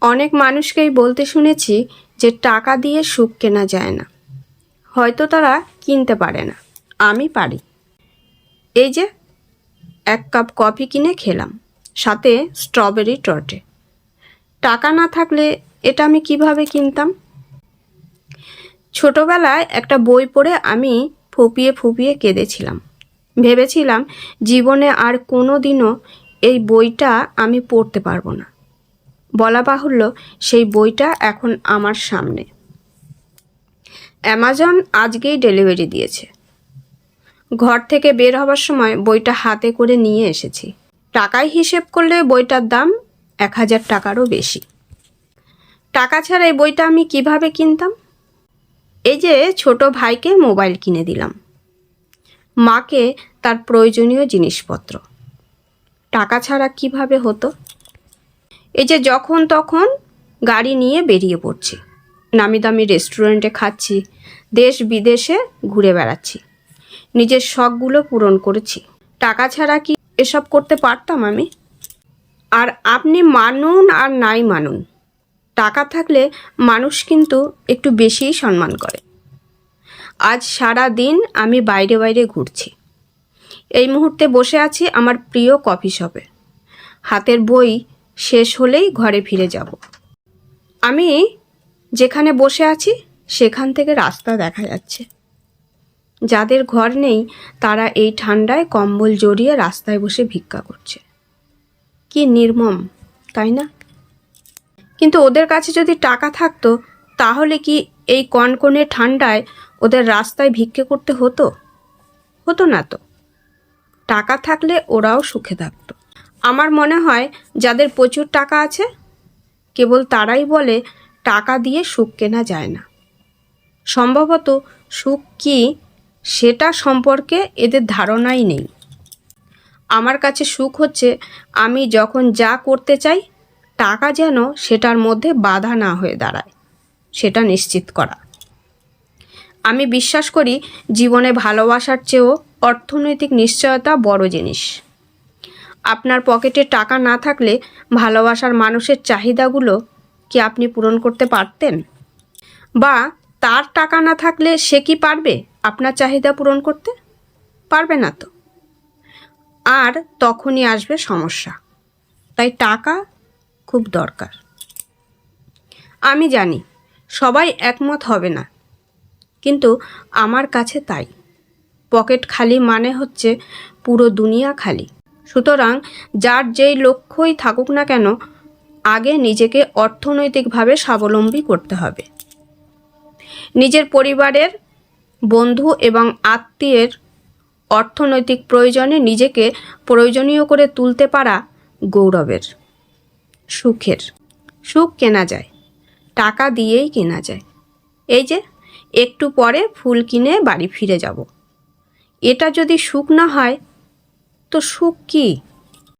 অনেক মানুষকেই বলতে শুনেছি যে টাকা দিয়ে সুখ কেনা যায় না। হয়তো তারা কিনতে পারে না। আমি পারি। এই যে, এক কাপ কফি কিনে খেলাম, সাথে স্ট্রবেরি টর্টে। টাকা না থাকলে এটা আমি কীভাবে কিনতাম? ছোটবেলায় একটা বই পড়ে আমি ফুপিয়ে ফুপিয়ে কেঁদেছিলাম। ভেবেছিলাম জীবনে আর কোনো দিনও এই বইটা আমি পড়তে পারব না। বলা বাহুল্য, সেই বইটা এখন আমার সামনে। অ্যামাজন আজকেই ডেলিভারি দিয়েছে। ঘর থেকে বের হবার সময় বইটা হাতে করে নিয়ে এসেছি। টাকায় হিসেব করলে বইটার দাম এক হাজার টাকারও বেশি। টাকা ছাড়া এই বইটা আমি কীভাবে কিনতাম? এই যে ছোট ভাইকে মোবাইল কিনে দিলাম। মাকে তার প্রয়োজনীয় জিনিসপত্র। টাকা ছাড়া কীভাবে হতো? এই যে যখন তখন গাড়ি নিয়ে বেরিয়ে পড়ছি। নামি দামি রেস্টুরেন্টে খাচ্ছি, দেশ বিদেশে ঘুরে বেড়াচ্ছি। নিজের শখগুলো পূরণ করেছি। টাকা ছাড়া কি এসব করতে পারতাম আমি? আর আপনি মানুন আর নাই মানুন। টাকা থাকলে মানুষ কিন্তু একটু বেশিই সম্মান করে। আজ সারা দিন আমি বাইরে বাইরে ঘুরছি। এই মুহূর্তে বসে আছি আমার প্রিয় কফি শপে। হাতের বই শেষ হলেই ঘরে ফিরে যাব। আমি যেখানে বসে আছি, সেখান থেকে রাস্তা দেখা যাচ্ছে। যাদের ঘর নেই, তারা এই ঠান্ডায় কম্বল জড়িয়ে রাস্তায় বসে ভিক্ষা করছে। কি নির্মম, তাই না? কিন্তু ওদের কাছে যদি টাকা থাকতো, তাহলে কি এই কনকনে ঠান্ডায় ওদের রাস্তায় ভিক্ষে করতে হতো? হতো না তো। টাকা থাকলে ওরাও সুখে থাকতো। আমার মনে হয় যাদের প্রচুর টাকা আছে, কেবল তারাই বলে টাকা দিয়ে সুখ কেনা যায় না। সম্ভবত সুখ কি সেটা সম্পর্কে এদের ধারণাই নেই। আমার কাছে সুখ হচ্ছে আমি যখন যা করতে চাই, টাকা যেন সেটার মধ্যে বাধা না হয়ে দাঁড়ায়, সেটা নিশ্চিত করা। আমি বিশ্বাস করি জীবনে ভালোবাসার চেয়েও অর্থনৈতিক নিশ্চয়তা বড় জিনিস। আপনার পকেটে টাকা না থাকলে ভালোবাসার মানুষের চাহিদাগুলো কি আপনি পূরণ করতে পারতেন? বা তার টাকা না থাকলে সে কি পারবে আপনার চাহিদা পূরণ করতে? পারবে না তো। আর তখনই আসবে সমস্যা। তাই টাকা খুব দরকার। আমি জানি সবাই একমত হবে না, কিন্তু আমার কাছে তাই। পকেট খালি মানে হচ্ছে পুরো দুনিয়া খালি। সুতরাং যার যেই লক্ষ্যই থাকুক না কেন, আগে নিজেকে অর্থনৈতিকভাবে স্বাবলম্বী করতে হবে। নিজের পরিবারের বন্ধু এবং আত্মীয়ের অর্থনৈতিক প্রয়োজনে নিজেকে প্রয়োজনীয় করে তুলতে পারা গৌরবের, সুখের। সুখ কেনা যায়, টাকা দিয়েই কেনা যায়। এই যে, একটু পরে ফুল কিনে বাড়ি ফিরে যাব। এটা যদি সুখ না হয় তো সুখ কী?